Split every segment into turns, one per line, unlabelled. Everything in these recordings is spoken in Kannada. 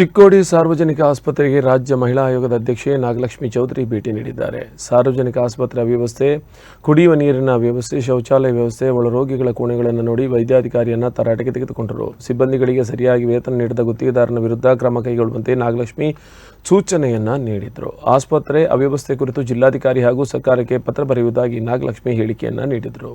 ಚಿಕ್ಕೋಡಿ ಸಾರ್ವಜನಿಕ ಆಸ್ಪತ್ರೆಗೆ ರಾಜ್ಯ ಮಹಿಳಾ ಆಯೋಗದ ಅಧ್ಯಕ್ಷೆ ನಾಗಲಕ್ಷ್ಮಿ ಚೌಧರಿ ಭೇಟಿ ನೀಡಿದ್ದಾರೆ. ಸಾರ್ವಜನಿಕ ಆಸ್ಪತ್ರೆ ವ್ಯವಸ್ಥೆ, ಕುಡಿಯುವ ನೀರಿನ ವ್ಯವಸ್ಥೆ, ಶೌಚಾಲಯ ವ್ಯವಸ್ಥೆ, ಒಳರೋಗಿಗಳ ಕೋಣೆಗಳನ್ನು ನೋಡಿ ವೈದ್ಯಾಧಿಕಾರಿಯನ್ನು ತರಾಟೆಗೆ ತೆಗೆದುಕೊಂಡರು. ಸಿಬ್ಬಂದಿಗಳಿಗೆ ಸರಿಯಾಗಿ ವೇತನ ನೀಡದ ಗುತ್ತಿಗೆದಾರನ ವಿರುದ್ಧ ಕ್ರಮ ಕೈಗೊಳ್ಳುವಂತೆ ನಾಗಲಕ್ಷ್ಮಿ ಸೂಚನೆಯನ್ನು ನೀಡಿದರು. ಆಸ್ಪತ್ರೆ ಅವ್ಯವಸ್ಥೆ ಕುರಿತು ಜಿಲ್ಲಾಧಿಕಾರಿ ಹಾಗೂ ಸರ್ಕಾರಕ್ಕೆ ಪತ್ರ ಬರೆಯುವುದಾಗಿ ನಾಗಲಕ್ಷ್ಮಿ ಹೇಳಿಕೆಯನ್ನು ನೀಡಿದರು.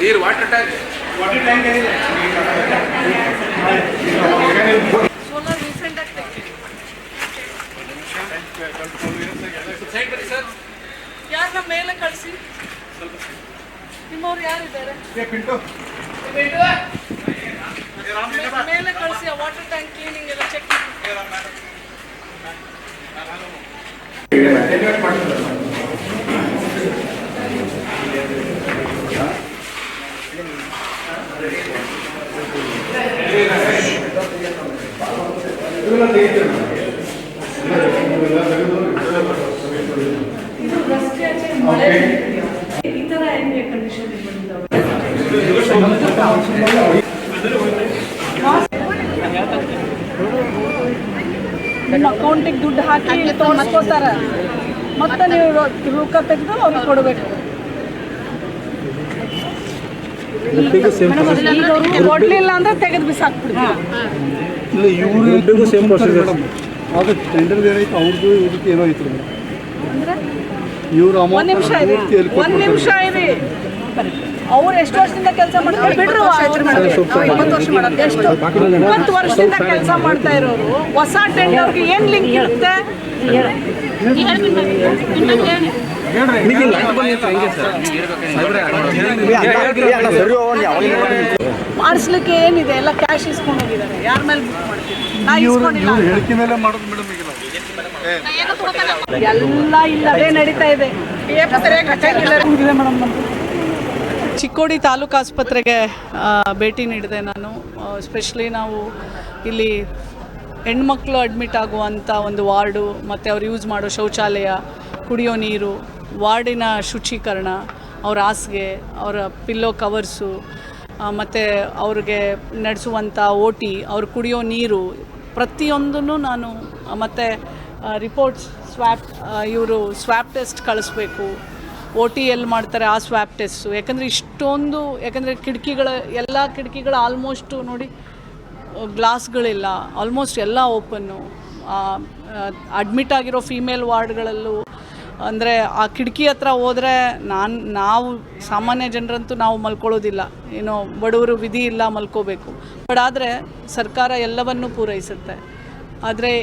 ನೀರು ವಾಟರ್ ಟ್ಯಾಂಕ್
ಸೋಲಾರ್ ರೀಸೆಂಟ್ ಆಗಿ
ಸೈಡ್ ಬನ್ನಿ ಸರ್
ಯಾರನ್ನ ಮೇಲೆ ಕಳಿಸಿ ನಿಮ್ಮವ್ರು ಯಾರಿದ್ದಾರೆ ಮೇಲೆ ಕಳಿಸಿ ಆ ವಾಟರ್ ಟ್ಯಾಂಕ್ ಕ್ಲೀನಿಂಗ್ ಎಲ್ಲ ಚೆಕ್ ಮಾಡಿ ಅಕೌಂಟಿಗೆ ದುಡ್ಡು ಹಾಕಿ ತೋರಿಸ್ಕೋತಾರೆ ಮತ್ತೆ ನೀವು ರೊಕ್ಕ ತೆಗೆದು ಅವ್ರಿಗೆ ಕೊಡಬೇಕು. ಕೊಡ್ಲಿಲ್ಲ ಅಂದ್ರೆ ತೆಗೆದು ಬಿಸಾಕ್ಬಿಡ್ತೀವಿ.
ಇಲ್ಲ ಇವರು ಇಬ್ಬರಿಗೂ ಸೇಮ್ ಪ್ರೊಸೀಜರ್ ಅದು ಟೆಂಡರ್ ಏನೈತೆ ಅವ್ರದ್ದು ಇದಕ್ಕೆ ಏನೋ ಐತ್ರಿ ಇವ್ರ
ಒಂದ್
ಅಮೌಂಟ್
ನಿಮಿಷ ಇದೆ ಒಂದು ನಿಮಿಷ ಇದೆ ಅವ್ರು ಎಷ್ಟು ವರ್ಷದಿಂದ ಕೆಲಸ ಮಾಡ್ತಾರೆ? ಬಿಡ್ರು ಎಷ್ಟು ಇಪ್ಪತ್ತು ವರ್ಷದಿಂದ ಕೆಲಸ ಮಾಡ್ತಾ ಇರೋರು. ಹೊಸ ಟೆಂಡರ್ಗೆ ಏನು ಲಿಂಕ್ ಇರುತ್ತೆ? ಮಾಡಿಸ್ಲಿಕ್ಕೆ ಏನಿದೆ? ಎಲ್ಲ ಕ್ಯಾಶ್ ಇಸ್ಕೊಂಡು ಹೋಗಿದ್ದಾರೆ ಯಾರ ಮೇಲೆ ಬುಕ್ ಎಲ್ಲ ಇಲ್ಲ ಅದೇ ನಡೀತಾ ಇದೆ. ಇದೆ ಮೇಡಮ್ ನಮ್ದು ಚಿಕ್ಕೋಡಿ ತಾಲೂಕು ಆಸ್ಪತ್ರೆಗೆ ಭೇಟಿ ನೀಡಿದೆ ನಾನು. ಸ್ಪೆಷಲಿ ನಾವು ಇಲ್ಲಿ ಹೆಣ್ಮಕ್ಳು ಅಡ್ಮಿಟ್ ಆಗುವಂಥ ಒಂದು ವಾರ್ಡು ಮತ್ತು ಅವ್ರು ಯೂಸ್ ಮಾಡೋ ಶೌಚಾಲಯ ಕುಡಿಯೋ ನೀರು ವಾರ್ಡಿನ ಶುಚೀಕರಣ, ಅವ್ರ ಹಾಸಿಗೆ, ಅವರ ಪಿಲ್ಲೋ ಕವರ್ಸು ಮತ್ತು ಅವ್ರಿಗೆ ನಡೆಸುವಂಥ ಓಟಿ, ಅವ್ರು ಕುಡಿಯೋ ನೀರು, ಪ್ರತಿಯೊಂದನ್ನು ನಾನು ಮತ್ತು ರಿಪೋರ್ಟ್ಸ್ ಸ್ವ್ಯಾಪ್ ಇವರು ಸ್ವ್ಯಾಪ್ ಟೆಸ್ಟ್ ಕಳಿಸ್ಬೇಕು. ಓ ಟಿ ಎಲ್ಲಿ ಮಾಡ್ತಾರೆ ಆ ಸ್ವ್ಯಾಪ್ ಟೆಸ್ಟು ಯಾಕಂದರೆ ಇಷ್ಟೊಂದು, ಯಾಕಂದರೆ ಕಿಟಕಿಗಳ, ಎಲ್ಲ ಕಿಟಕಿಗಳು ಆಲ್ಮೋಸ್ಟು ನೋಡಿ ಗ್ಲಾಸ್ಗಳಿಲ್ಲ ಆಲ್ಮೋಸ್ಟ್ ಎಲ್ಲ ಓಪನ್ನು ಅಡ್ಮಿಟ್ ಆಗಿರೋ ಫೀಮೇಲ್ ವಾರ್ಡ್ಗಳಲ್ಲೂ ಅಂದರೆ ಆ ಕಿಟಕಿ ಹತ್ರ ಹೋದರೆ ನಾನು, ನಾವು ಸಾಮಾನ್ಯ ಜನರಂತೂ ನಾವು ಮಲ್ಕೊಳ್ಳೋದಿಲ್ಲ. ಏನೋ ಬಡವರು ವಿಧಿ ಇಲ್ಲ ಮಲ್ಕೋಬೇಕು. ಬಟ್ ಆದರೆ ಸರ್ಕಾರ ಎಲ್ಲವನ್ನೂ ಪೂರೈಸುತ್ತೆ. ಆದರೆ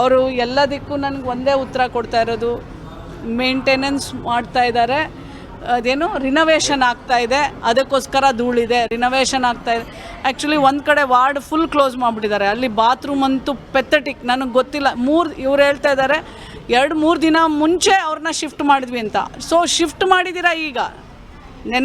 ಅವರು ಎಲ್ಲದಕ್ಕೂ ನನಗೆ ಒಂದೇ ಉತ್ತರ ಕೊಡ್ತಾ ಇರೋದು, ಮೇಂಟೆನೆನ್ಸ್ ಮಾಡ್ತಾ ಇದ್ದಾರೆ ಅದೇನು ರಿನೋವೇಷನ್ ಆಗ್ತಾ ಇದೆ, ಅದಕ್ಕೋಸ್ಕರ ಧೂಳಿದೆ, ರಿನೋವೇಷನ್ ಆಗ್ತಾ ಇದೆ. ಆ್ಯಕ್ಚುಲಿ ಒಂದು ಕಡೆ ವಾರ್ಡ್ ಫುಲ್ ಕ್ಲೋಸ್ ಮಾಡಿಬಿಟ್ಟಿದ್ದಾರೆ. ಅಲ್ಲಿ ಬಾತ್ರೂಮ್ ಅಂತೂ ಪೆಥಟಿಕ್, ನನಗೆ ಗೊತ್ತಿಲ್ಲ. ಮೂರು ಇವ್ರು ಹೇಳ್ತಾ ಇದ್ದಾರೆ ಎರಡು ಮೂರು ದಿನ ಮುಂಚೆ ಅವ್ರನ್ನ ಶಿಫ್ಟ್ ಮಾಡಿದ್ವಿ ಅಂತ. ಸೊ ಶಿಫ್ಟ್ ಮಾಡಿದ್ದೀರಾ ಈಗ?